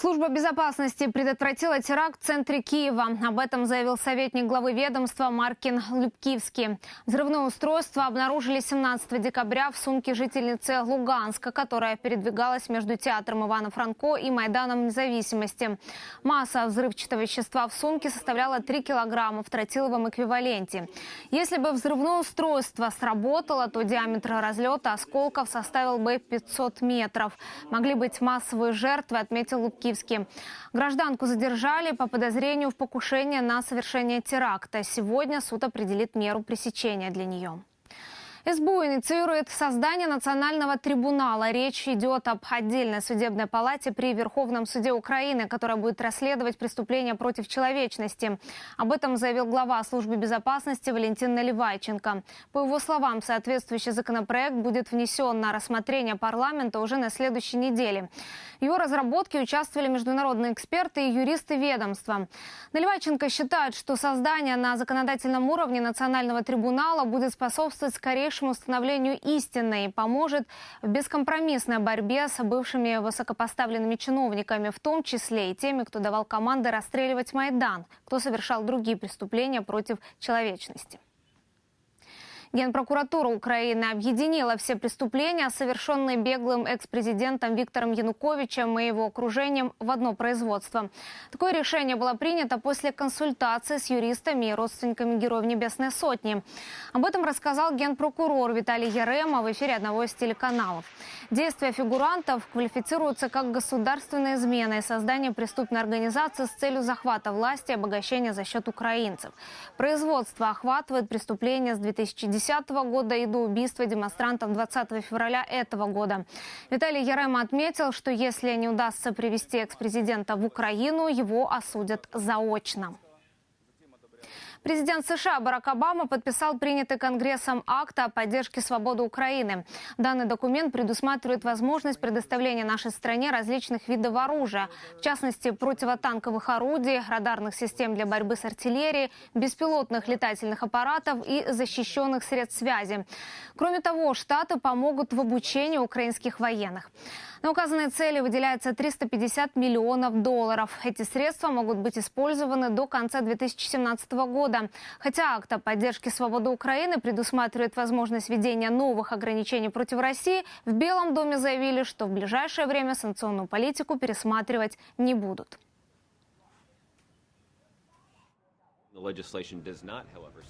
Служба безопасности предотвратила теракт в центре Киева. Об этом заявил советник главы ведомства Маркин Любкивский. Взрывное устройство обнаружили 17 декабря в сумке жительницы Луганска, которая передвигалась между театром Ивана Франко и Майданом Независимости. Масса взрывчатого вещества в сумке составляла 3 килограмма в тротиловом эквиваленте. Если бы взрывное устройство сработало, то диаметр разлета осколков составил бы 500 метров. Могли быть массовые жертвы, отметил Лубкивский. Гражданку задержали по подозрению в покушении на совершение теракта. Сегодня суд определит меру пресечения для нее. СБУ инициирует создание национального трибунала. Речь идет об отдельной судебной палате при Верховном суде Украины, которая будет расследовать преступления против человечности. Об этом заявил глава службы безопасности Валентин Наливайченко. По его словам, соответствующий законопроект будет внесен на рассмотрение парламента уже на следующей неделе. В его разработке участвовали международные эксперты и юристы ведомства. Наливайченко считает, что создание на законодательном уровне национального трибунала будет способствовать скорейшему установлению истины и поможет в бескомпромиссной борьбе с бывшими высокопоставленными чиновниками, в том числе и теми, кто давал команды расстреливать Майдан, кто совершал другие преступления против человечности. Генпрокуратура Украины объединила все преступления, совершенные беглым экс-президентом Виктором Януковичем и его окружением в одно производство. Такое решение было принято после консультации с юристами и родственниками Героев Небесной Сотни. Об этом рассказал генпрокурор Виталий Ярема в эфире одного из телеканалов. Действия фигурантов квалифицируются как государственная измена и создание преступной организации с целью захвата власти и обогащения за счет украинцев. Производство охватывает преступления с 2010 2010 года и до убийства демонстрантов 20 февраля этого года. Виталий Ярема отметил, что если не удастся привести экс-президента в Украину, его осудят заочно. Президент США Барак Обама подписал принятый Конгрессом акт о поддержке свободы Украины. Данный документ предусматривает возможность предоставления нашей стране различных видов оружия, в частности противотанковых орудий, радарных систем для борьбы с артиллерией, беспилотных летательных аппаратов и защищенных средств связи. Кроме того, Штаты помогут в обучении украинских военных. На указанные цели выделяется 350 миллионов долларов. Эти средства могут быть использованы до конца 2017 года. Хотя акт о поддержке свободы Украины предусматривает возможность введения новых ограничений против России, в Белом доме заявили, что в ближайшее время санкционную политику пересматривать не будут.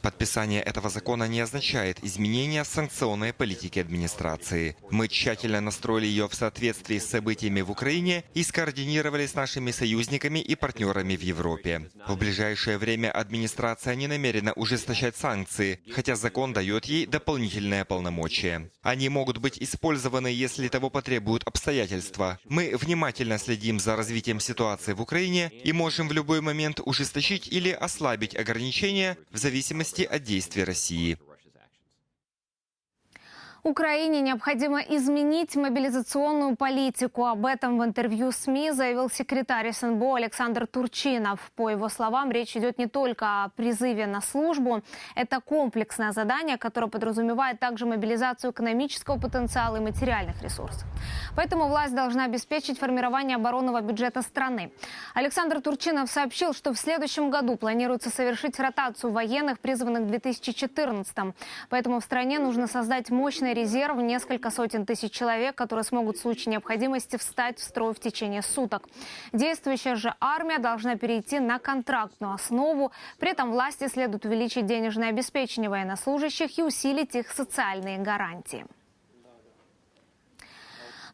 Подписание этого закона не означает изменения санкционной политики администрации. Мы тщательно настроили ее в соответствии с событиями в Украине и скоординировали с нашими союзниками и партнерами в Европе. В ближайшее время администрация не намерена ужесточать санкции, хотя закон дает ей дополнительные полномочия. Они могут быть использованы, если того потребуют обстоятельства. Мы внимательно следим за развитием ситуации в Украине и можем в любой момент ужесточить или ослабить ограничения в зависимости от действий России. Украине необходимо изменить мобилизационную политику. Об этом в интервью СМИ заявил секретарь СНБО Александр Турчинов. По его словам, речь идет не только о призыве на службу. Это комплексное задание, которое подразумевает также мобилизацию экономического потенциала и материальных ресурсов. Поэтому власть должна обеспечить формирование оборонного бюджета страны. Александр Турчинов сообщил, что в следующем году планируется совершить ротацию военных, призванных в 2014 Поэтому в стране нужно создать мощный резерв несколько сотен тысяч человек, которые смогут в случае необходимости встать в строй в течение суток. Действующая же армия должна перейти на контрактную основу. При этом власти следует увеличить денежное обеспечение военнослужащих и усилить их социальные гарантии.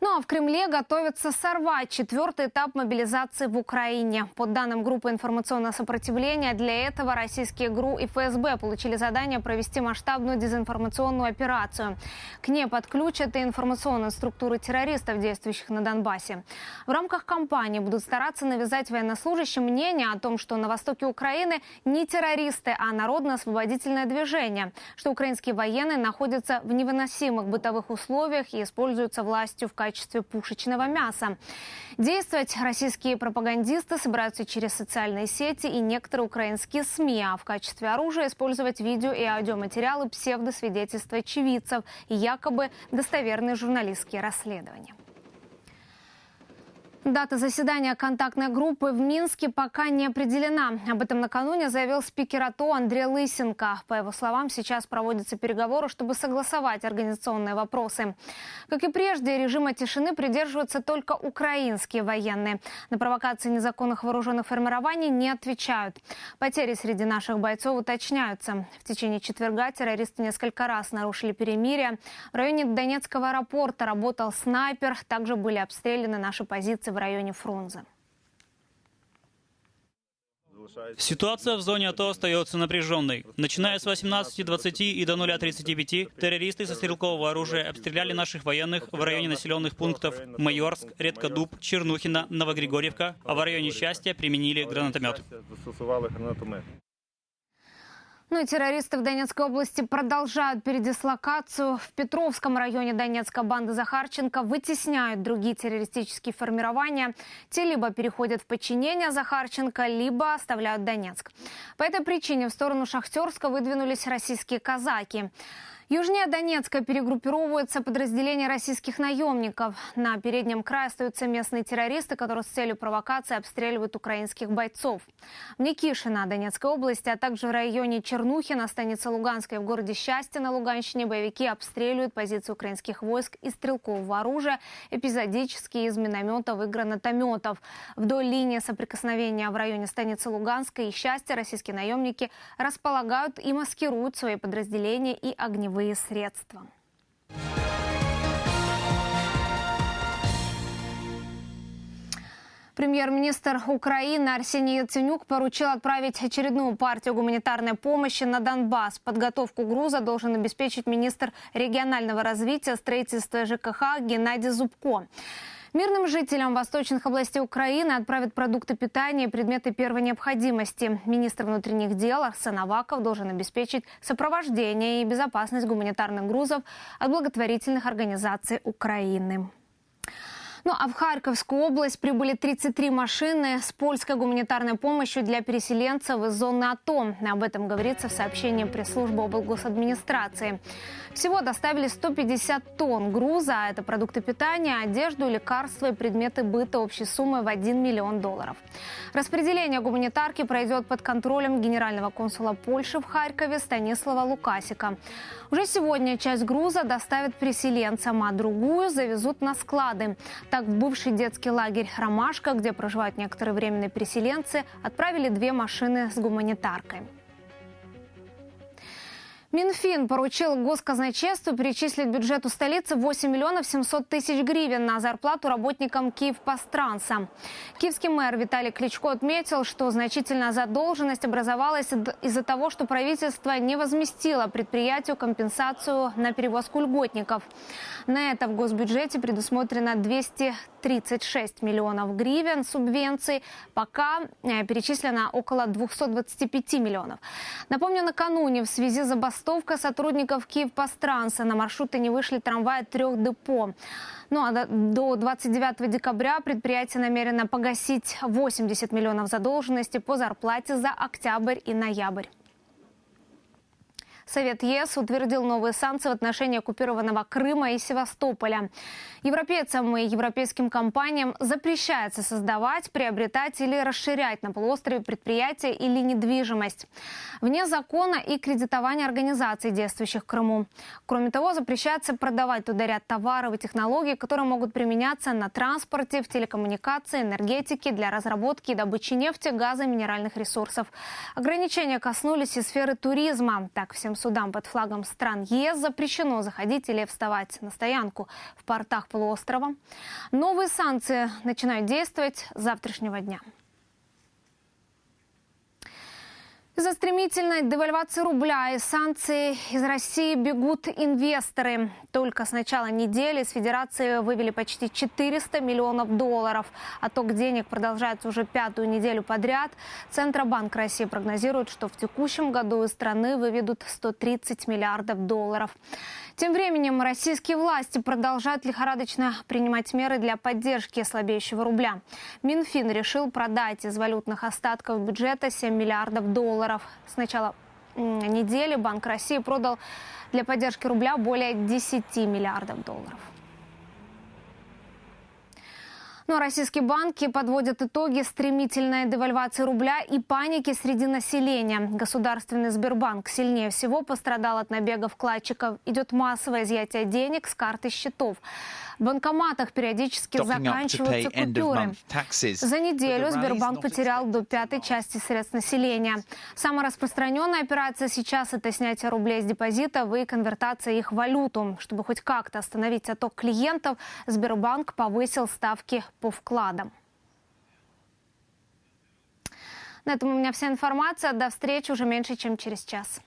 Ну а в Кремле готовятся сорвать четвертый этап мобилизации в Украине. По данным группы информационного сопротивления, для этого российские ГРУ и ФСБ получили задание провести масштабную дезинформационную операцию. К ней подключат и информационные структуры террористов, действующих на Донбассе. В рамках кампании будут стараться навязать военнослужащим мнение о том, что на востоке Украины не террористы, а народно-освободительное движение, что украинские военные находятся в невыносимых бытовых условиях и используются властью в качестве качестве пушечного мяса. Действовать российские пропагандисты собираются через социальные сети и некоторые украинские СМИ, а в качестве оружия использовать видео и аудиоматериалы псевдосвидетельства очевидцев и якобы достоверные журналистские расследования. Дата заседания контактной группы в Минске пока не определена. Об этом накануне заявил спикер АТО Андрей Лысенко. По его словам, сейчас проводятся переговоры, чтобы согласовать организационные вопросы. Как и прежде, режима тишины придерживаются только украинские военные. На провокации незаконных вооруженных формирований не отвечают. Потери среди наших бойцов уточняются. В течение четверга террористы несколько раз нарушили перемирие. В районе Донецкого аэропорта работал снайпер. Также были обстреляны наши позиции в районе Фрунзе. Ситуация в зоне АТО остается напряженной. Начиная с 18.20 и до 0.35 террористы со стрелкового оружия обстреляли наших военных в районе населенных пунктов Майорск, Редкодуб, Чернухина, Новогригорьевка, а в районе Счастья применили гранатомет. Ну и террористы в Донецкой области продолжают передислокацию. В Петровском районе Донецка банды Захарченко вытесняют другие террористические формирования. Те либо переходят в подчинение Захарченко, либо оставляют Донецк. По этой причине в сторону Шахтерска выдвинулись российские казаки. Южнее Донецка перегруппировываются подразделения российских наемников. На переднем крае остаются местные террористы, которые с целью провокации обстреливают украинских бойцов. В Никишино, Донецкой области, а также в районе Чернухина, станица Луганская в городе Счастье на Луганщине боевики обстреливают позиции украинских войск из стрелкового оружия, эпизодически из минометов и гранатометов. Вдоль линии соприкосновения в районе станицы Луганской и Счастья российские наемники располагают и маскируют свои подразделения и огневые средства. Премьер-министр Украины Арсений Яценюк поручил отправить очередную партию гуманитарной помощи на Донбасс. Подготовку груза должен обеспечить министр регионального развития, строительства ЖКХ Геннадий Зубко. Мирным жителям восточных областей Украины отправят продукты питания и предметы первой необходимости. Министр внутренних дел Арсен Аваков должен обеспечить сопровождение и безопасность гуманитарных грузов от благотворительных организаций Украины. Ну а в Харьковскую область прибыли 33 машины с польской гуманитарной помощью для переселенцев из зоны АТО. Об этом говорится в сообщении пресс-службы облгосадминистрации. Всего доставили 150 тонн груза, а это продукты питания, одежду, лекарства и предметы быта общей суммой в 1 миллион долларов. Распределение гуманитарки пройдет под контролем генерального консула Польши в Харькове Станислава Лукасика. Уже сегодня часть груза доставят переселенцам, а другую завезут на склады. Так, в бывший детский лагерь «Ромашка», где проживают некоторые временные переселенцы, отправили две машины с гуманитаркой. Минфин поручил госказначейству перечислить бюджету столицы 8 миллионов 700 тысяч гривен на зарплату работникам Киевпостранса. Киевский мэр Виталий Кличко отметил, что значительная задолженность образовалась из-за того, что правительство не возместило предприятию компенсацию на перевозку льготников. На это в госбюджете предусмотрено 236 миллионов гривен субвенций. Пока э, перечислено около 225 миллионов. Напомню, накануне в связи с забастовкой сотрудников Киевпостранса на маршруты не вышли трамваи трех депо. Ну а до 29 декабря предприятие намерено погасить 80 миллионов задолженности по зарплате за октябрь и ноябрь. Совет ЕС утвердил новые санкции в отношении оккупированного Крыма и Севастополя. Европейцам и европейским компаниям запрещается создавать, приобретать или расширять на полуострове предприятия или недвижимость. Вне закона и кредитование организаций, действующих в Крыму. Кроме того, запрещается продавать туда ряд товаров и технологий, которые могут применяться на транспорте, в телекоммуникации, энергетике, для разработки и добычи нефти, газа и минеральных ресурсов. Ограничения коснулись и сферы туризма. Так, всем судам под флагом стран ЕС запрещено заходить или вставать на стоянку в портах полуострова. Новые санкции начинают действовать с завтрашнего дня. Из-за стремительной девальвации рубля и санкций из России бегут инвесторы. Только с начала недели с Федерации вывели почти 400 миллионов долларов. Отток денег продолжается уже пятую неделю подряд. Центробанк России прогнозирует, что в текущем году из страны выведут 130 миллиардов долларов. Тем временем российские власти продолжают лихорадочно принимать меры для поддержки слабеющего рубля. Минфин решил продать из валютных остатков бюджета 7 миллиардов долларов. С начала недели Банк России продал для поддержки рубля более 10 миллиардов долларов. Но российские банки подводят итоги стремительной девальвации рубля и паники среди населения. Государственный Сбербанк сильнее всего пострадал от набега вкладчиков. Идет массовое изъятие денег с карты счетов. В банкоматах периодически заканчиваются купюры. За неделю Сбербанк потерял до пятой части средств населения. Самая распространенная операция сейчас – это снятие рублей с депозитов и конвертация их в валюту. Чтобы хоть как-то остановить отток клиентов, Сбербанк повысил ставки по вкладам. На этом у меня вся информация. До встречи уже меньше, чем через час.